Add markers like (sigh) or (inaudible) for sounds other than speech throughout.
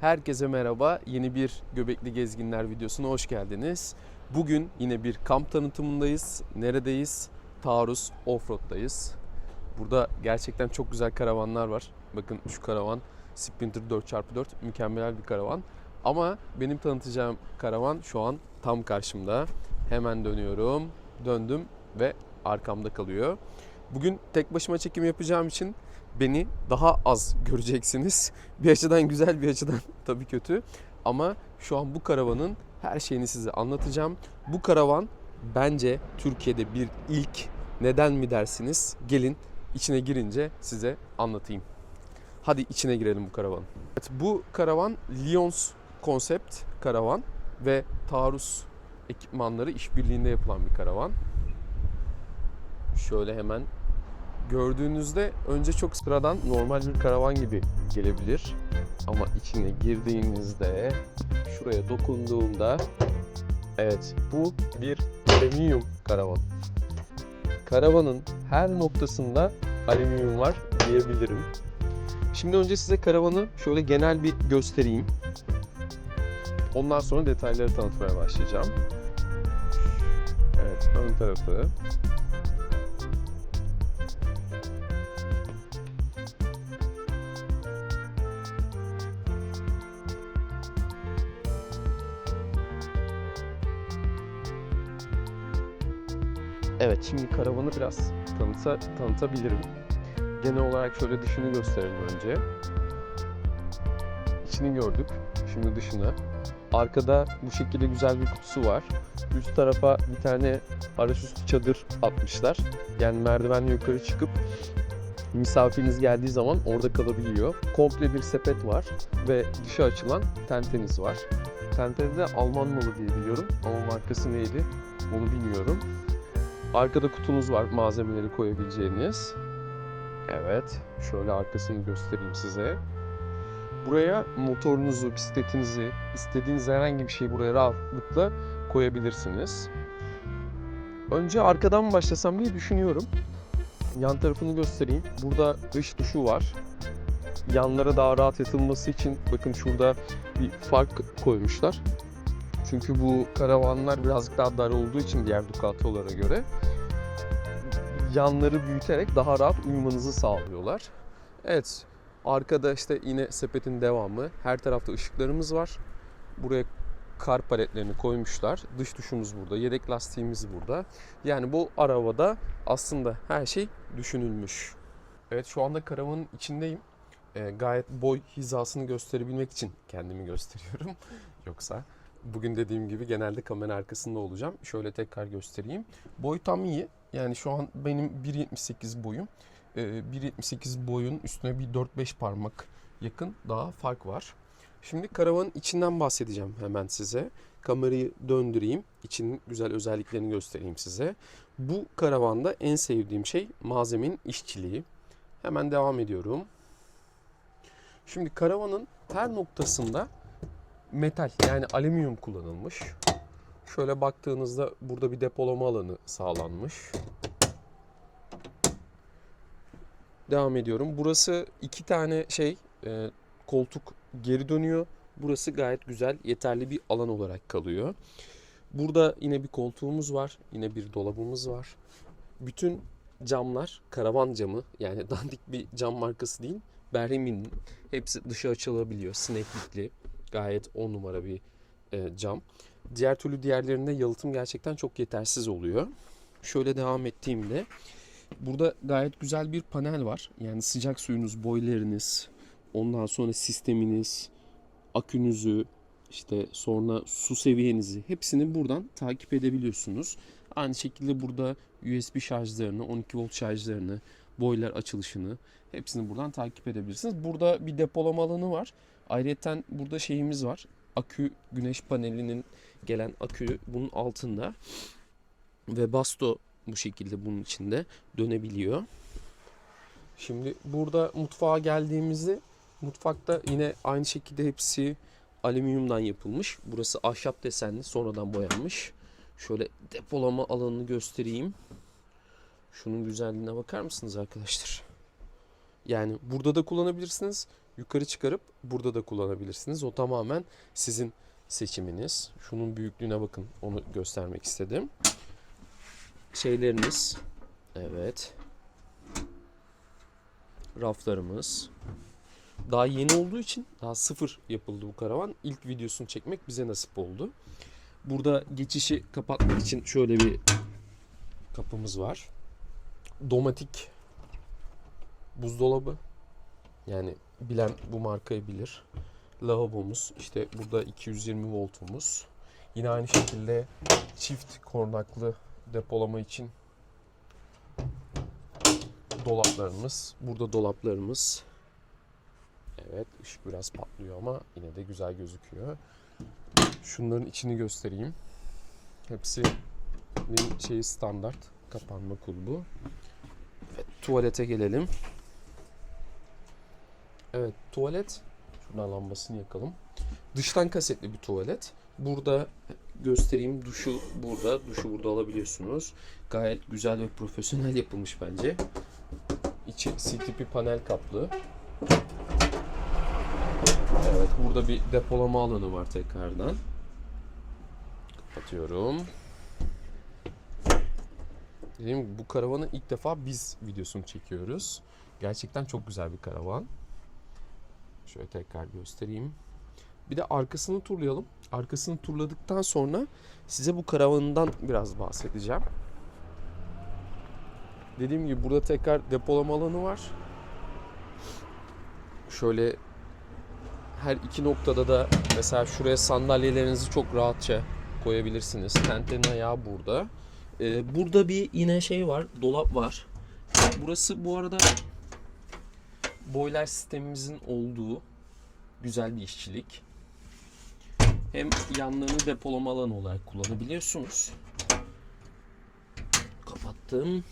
Herkese merhaba. Yeni bir Göbekli Gezginler videosuna hoş geldiniz. Bugün yine bir kamp tanıtımındayız. Neredeyiz? Taarruz Offroad'dayız. Burada gerçekten çok güzel karavanlar var. Bakın şu karavan Sprinter 4x4 mükemmel bir karavan. Ama benim tanıtacağım karavan şu an tam karşımda. Hemen dönüyorum. Döndüm ve arkamda kalıyor. Bugün tek başıma çekim yapacağım için beni daha az göreceksiniz. (laughs) Bir açıdan güzel bir açıdan (laughs) tabii kötü. Ama şu an bu karavanın her şeyini size anlatacağım. Bu karavan bence Türkiye'de bir ilk. Neden mi dersiniz? Gelin içine girince size anlatayım. Hadi içine girelim bu karavanın. Evet, bu karavan Lyons konsept karavan ve taarruz ekipmanları işbirliğinde yapılan bir karavan. Şöyle hemen gördüğünüzde önce çok sıradan normal bir karavan gibi gelebilir. Ama içine girdiğinizde şuraya dokunduğumda evet bu bir alüminyum karavan. Karavanın her noktasında alüminyum var diyebilirim. Şimdi önce size karavanı şöyle genel bir göstereyim. Ondan sonra detayları tanıtmaya başlayacağım. Evet, ön tarafı. Şimdi karavanı biraz tanıta, tanıtabilirim. Genel olarak şöyle dışını gösterelim önce. İçini gördük. Şimdi dışını. Arkada bu şekilde güzel bir kutusu var. Üst tarafa bir tane paraşüt çadır atmışlar. Yani merdivenle yukarı çıkıp misafiriniz geldiği zaman orada kalabiliyor. Komple bir sepet var ve dışa açılan tenteniz var. Tentede de Alman malı diye biliyorum ama markası neydi onu bilmiyorum. Arkada kutunuz var malzemeleri koyabileceğiniz. Evet, şöyle arkasını göstereyim size. Buraya motorunuzu, bisikletinizi, istediğiniz herhangi bir şeyi buraya rahatlıkla koyabilirsiniz. Önce arkadan başlasam diye düşünüyorum. Yan tarafını göstereyim. Burada dış duşu var. Yanlara daha rahat yatılması için bakın şurada bir fark koymuşlar. Çünkü bu karavanlar birazcık daha dar olduğu için diğer Ducato'lara göre yanları büyüterek daha rahat uyumanızı sağlıyorlar. Evet, arkada işte yine sepetin devamı. Her tarafta ışıklarımız var. Buraya kar paletlerini koymuşlar. Dış duşumuz burada, yedek lastiğimiz burada. Yani bu arabada aslında her şey düşünülmüş. Evet şu anda karavanın içindeyim. Ee, gayet boy hizasını gösterebilmek için kendimi gösteriyorum. (laughs) Yoksa bugün dediğim gibi genelde kamera arkasında olacağım. Şöyle tekrar göstereyim. Boy tam iyi. Yani şu an benim 1.78 boyum. Ee, 1.78 boyun üstüne bir 4-5 parmak yakın daha fark var. Şimdi karavanın içinden bahsedeceğim hemen size. Kamerayı döndüreyim. İçinin güzel özelliklerini göstereyim size. Bu karavanda en sevdiğim şey malzemenin işçiliği. Hemen devam ediyorum. Şimdi karavanın her noktasında metal yani alüminyum kullanılmış. Şöyle baktığınızda burada bir depolama alanı sağlanmış. Devam ediyorum. Burası iki tane şey e, koltuk geri dönüyor. Burası gayet güzel, yeterli bir alan olarak kalıyor. Burada yine bir koltuğumuz var, yine bir dolabımız var. Bütün camlar karavan camı yani (laughs) dandik bir cam markası değil. Berhemin'in hepsi dışı açılabiliyor. Sineklikli. Gayet 10 numara bir e, cam. Diğer türlü diğerlerinde yalıtım gerçekten çok yetersiz oluyor. Şöyle devam ettiğimde burada gayet güzel bir panel var. Yani sıcak suyunuz, boileriniz, ondan sonra sisteminiz, akünüzü, işte sonra su seviyenizi hepsini buradan takip edebiliyorsunuz. Aynı şekilde burada USB şarjlarını, 12 volt şarjlarını, boiler açılışını hepsini buradan takip edebilirsiniz. Burada bir depolama alanı var. Ayrıca burada şeyimiz var. Akü güneş panelinin gelen akü bunun altında ve basto bu şekilde bunun içinde dönebiliyor. Şimdi burada mutfağa geldiğimizde mutfakta yine aynı şekilde hepsi alüminyumdan yapılmış. Burası ahşap desenli sonradan boyanmış. Şöyle depolama alanını göstereyim. Şunun güzelliğine bakar mısınız arkadaşlar? Yani burada da kullanabilirsiniz. Yukarı çıkarıp burada da kullanabilirsiniz. O tamamen sizin seçiminiz. Şunun büyüklüğüne bakın. Onu göstermek istedim. Şeyleriniz. Evet. Raflarımız. Daha yeni olduğu için daha sıfır yapıldı bu karavan. İlk videosunu çekmek bize nasip oldu. Burada geçişi kapatmak için şöyle bir kapımız var. Domatik buzdolabı. Yani bilen bu markayı bilir. Lavabomuz. işte burada 220 voltumuz. Yine aynı şekilde çift kornaklı depolama için dolaplarımız. Burada dolaplarımız. Evet ışık biraz patlıyor ama yine de güzel gözüküyor. Şunların içini göstereyim. Hepsi şeyi standart kapanma kulbu. Evet, tuvalete gelelim. Evet tuvalet. Şuradan lambasını yakalım. Dıştan kasetli bir tuvalet. Burada göstereyim duşu burada. Duşu burada alabiliyorsunuz. Gayet güzel ve profesyonel yapılmış bence. İçi CTP panel kaplı. Evet burada bir depolama alanı var tekrardan. Kapatıyorum. Dediğim gibi bu karavanı ilk defa biz videosunu çekiyoruz. Gerçekten çok güzel bir karavan. Şöyle tekrar göstereyim. Bir de arkasını turlayalım. Arkasını turladıktan sonra size bu karavanından biraz bahsedeceğim. Dediğim gibi burada tekrar depolama alanı var. Şöyle her iki noktada da mesela şuraya sandalyelerinizi çok rahatça koyabilirsiniz. Tentenin ayağı burada. Ee, burada bir yine şey var, dolap var. Burası bu arada boiler sistemimizin olduğu güzel bir işçilik. Hem yanlarını depolama alanı olarak kullanabiliyorsunuz. Kapattım.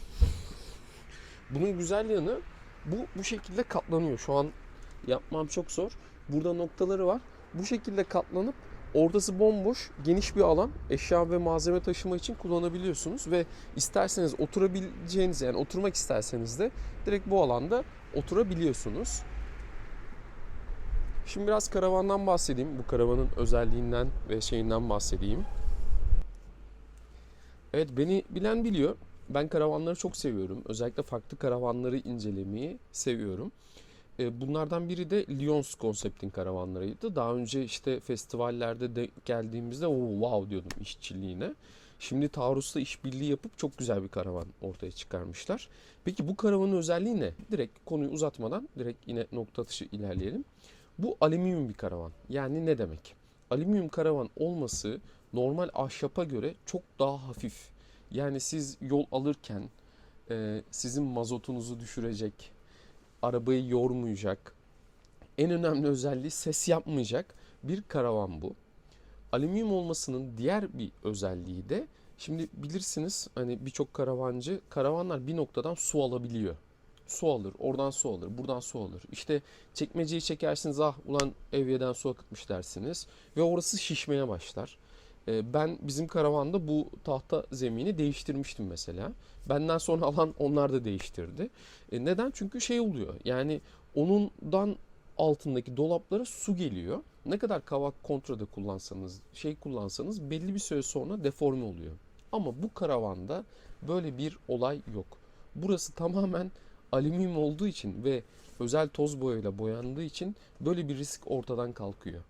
Bunun güzel yanı bu bu şekilde katlanıyor. Şu an yapmam çok zor. Burada noktaları var. Bu şekilde katlanıp ortası bomboş, geniş bir alan eşya ve malzeme taşıma için kullanabiliyorsunuz ve isterseniz oturabileceğiniz yani oturmak isterseniz de direkt bu alanda oturabiliyorsunuz. Şimdi biraz karavandan bahsedeyim. Bu karavanın özelliğinden ve şeyinden bahsedeyim. Evet beni bilen biliyor. Ben karavanları çok seviyorum. Özellikle farklı karavanları incelemeyi seviyorum. E, Bunlardan biri de Lyons konseptin karavanlarıydı. Daha önce işte festivallerde de geldiğimizde o wow diyordum işçiliğine. Şimdi Taurus'la işbirliği yapıp çok güzel bir karavan ortaya çıkarmışlar. Peki bu karavanın özelliği ne? Direkt konuyu uzatmadan direkt yine nokta atışı ilerleyelim. Bu alüminyum bir karavan. Yani ne demek? Alüminyum karavan olması normal ahşapa göre çok daha hafif. Yani siz yol alırken e, sizin mazotunuzu düşürecek, arabayı yormayacak, en önemli özelliği ses yapmayacak bir karavan bu. Alüminyum olmasının diğer bir özelliği de şimdi bilirsiniz hani birçok karavancı karavanlar bir noktadan su alabiliyor. Su alır, oradan su alır, buradan su alır. İşte çekmeceyi çekersiniz ah ulan evyeden su akıtmış dersiniz ve orası şişmeye başlar. Ee, Ben bizim karavanda bu tahta zemini değiştirmiştim mesela. Benden sonra (laughs) alan onlar da değiştirdi. E, Neden? Çünkü şey oluyor. Yani onundan altındaki dolaplara su geliyor. Ne kadar kavak kontrada kullansanız, şey kullansanız belli bir süre sonra deforme oluyor. Ama bu karavanda böyle bir olay yok. Burası tamamen alüminyum olduğu için ve özel toz boyayla boyandığı için böyle bir risk ortadan kalkıyor.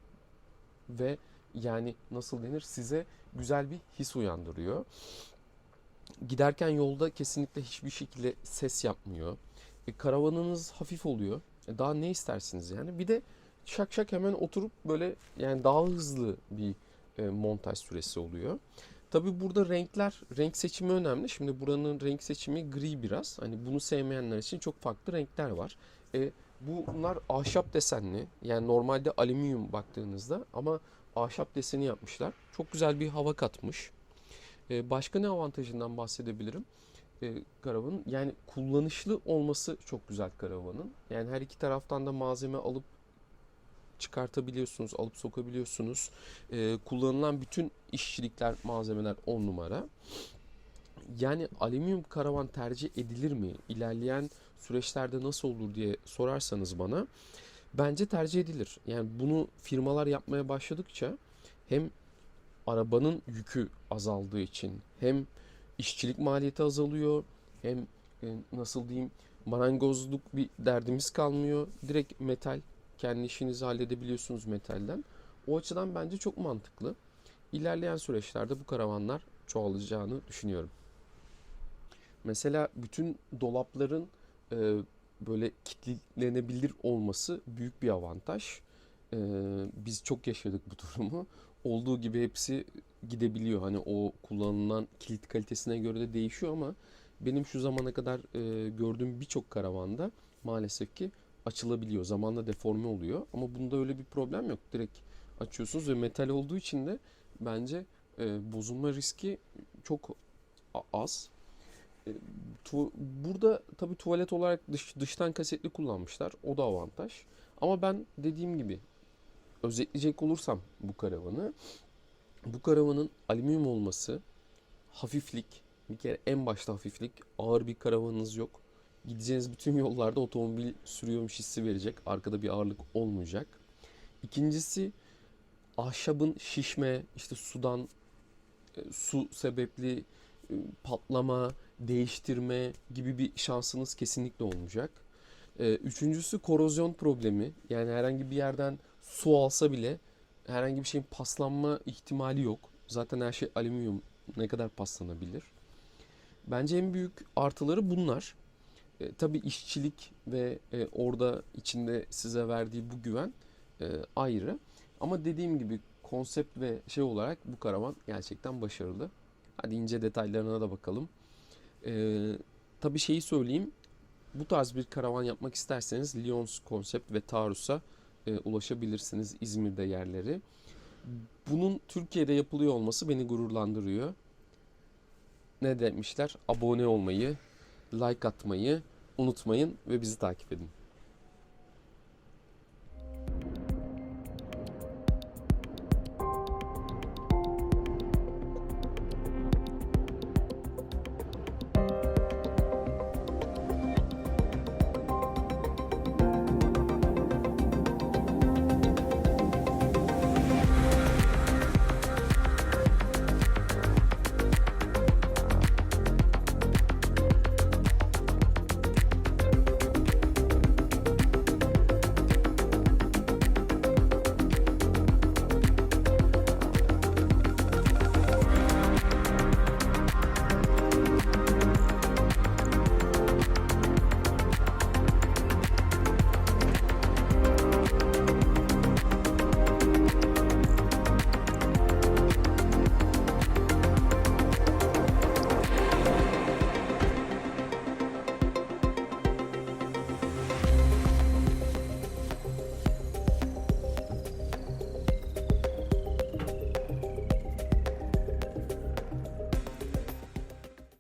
Ve yani nasıl denir size güzel bir his uyandırıyor. Giderken yolda kesinlikle hiçbir şekilde ses yapmıyor. E, karavanınız hafif oluyor. E, daha ne istersiniz yani? Bir de şak şak hemen oturup böyle yani daha hızlı bir e, montaj süresi oluyor. Tabi burada renkler, renk seçimi önemli. Şimdi buranın renk seçimi gri biraz. Hani bunu sevmeyenler için çok farklı renkler var. E, bunlar ahşap desenli. Yani normalde alüminyum baktığınızda ama ahşap deseni yapmışlar. Çok güzel bir hava katmış. E, başka ne avantajından bahsedebilirim? E, karavanın yani kullanışlı olması çok güzel karavanın. Yani her iki taraftan da malzeme alıp çıkartabiliyorsunuz, alıp sokabiliyorsunuz. E, kullanılan bütün işçilikler, malzemeler 10 numara. Yani alüminyum karavan tercih edilir mi? İlerleyen süreçlerde nasıl olur diye sorarsanız bana bence tercih edilir. Yani bunu firmalar yapmaya başladıkça hem arabanın yükü azaldığı için hem işçilik maliyeti azalıyor hem e, nasıl diyeyim marangozluk bir derdimiz kalmıyor. Direkt metal kendi işinizi halledebiliyorsunuz metalden. O açıdan bence çok mantıklı. İlerleyen süreçlerde bu karavanlar çoğalacağını düşünüyorum. Mesela bütün dolapların e, böyle kilitlenebilir olması büyük bir avantaj. E, biz çok yaşadık bu durumu. Olduğu gibi hepsi gidebiliyor. Hani o kullanılan kilit kalitesine göre de değişiyor ama benim şu zamana kadar e, gördüğüm birçok karavanda maalesef ki açılabiliyor. Zamanla deforme oluyor. Ama bunda öyle bir problem yok. Direkt açıyorsunuz ve metal olduğu için de bence e, bozulma riski çok az. E, tu- burada tabii tuvalet olarak dış, dıştan kasetli kullanmışlar. O da avantaj. Ama ben dediğim gibi özetleyecek olursam bu karavanı bu karavanın alüminyum olması hafiflik bir kere en başta hafiflik ağır bir karavanınız yok. Gideceğiniz bütün yollarda otomobil sürüyormuş hissi verecek. Arkada bir ağırlık olmayacak. İkincisi ahşabın şişme işte sudan e, su sebepli e, patlama, değiştirme gibi bir şansınız kesinlikle olmayacak. E, Üçüncüsü korozyon problemi. Yani herhangi bir yerden su alsa bile herhangi bir şeyin paslanma ihtimali yok. Zaten her şey alüminyum. Ne kadar paslanabilir? Bence en büyük artıları bunlar. E, tabii işçilik ve e, orada içinde size verdiği bu güven e, ayrı. Ama dediğim gibi konsept ve şey olarak bu karavan gerçekten başarılı. Hadi ince detaylarına da bakalım. E, tabii şeyi söyleyeyim. Bu tarz bir karavan yapmak isterseniz Lyons Konsept ve Taurus'a e, ulaşabilirsiniz İzmir'de yerleri. Bunun Türkiye'de yapılıyor olması beni gururlandırıyor. Ne demişler? Abone olmayı, like atmayı unutmayın ve bizi takip edin.